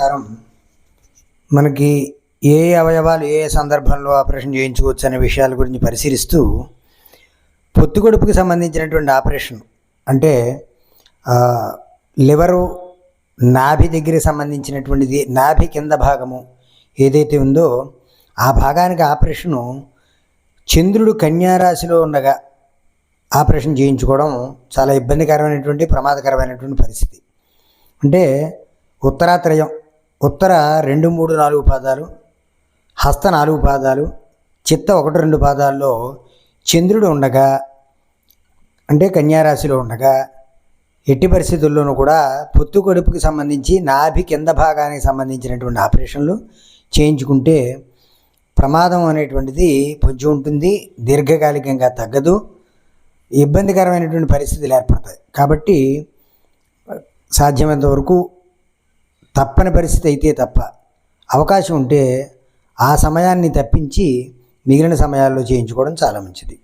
నమస్కారం. మనకి ఏ అవయవాలు ఏ సందర్భంలో ఆపరేషన్ చేయించుకోవచ్చు అనే విషయాల గురించి పరిశీలిస్తూ పొత్తుకొడుపుకి సంబంధించినటువంటి ఆపరేషన్ అంటే లివరు నాభి దగ్గరికి సంబంధించినటువంటిది నాభి కింద భాగము ఏదైతే ఉందో ఆ భాగానికి ఆపరేషను చంద్రుడు కన్యారాశిలో ఉండగా ఆపరేషన్ చేయించుకోవడం చాలా ఇబ్బందికరమైనటువంటి ప్రమాదకరమైనటువంటి పరిస్థితి. అంటే ఉత్తరాత్రయం ఉత్తర రెండు మూడు నాలుగు పాదాలు హస్త నాలుగు పాదాలు చిత్త ఒకటి రెండు పాదాల్లో చంద్రుడు ఉండగా అంటే కన్యారాశిలో ఉండగా ఎట్టి పరిస్థితుల్లోనూ కూడా పొత్తు కడుపుకి సంబంధించి నాభి కింద భాగానికి సంబంధించినటువంటి ఆపరేషన్లు చేయించుకుంటే ప్రమాదం అనేటువంటిది పొంచి ఉంటుంది దీర్ఘకాలికంగా తగ్గదు ఇబ్బందికరమైనటువంటి పరిస్థితులు ఏర్పడతాయి. కాబట్టి సాధ్యమైనంత వరకు తప్పని పరిస్థితి అయితే తప్ప అవకాశం ఉంటే ఆ సమయాన్ని తప్పించి మిగిలిన సమయాల్లో చేయించుకోవడం చాలా మంచిది.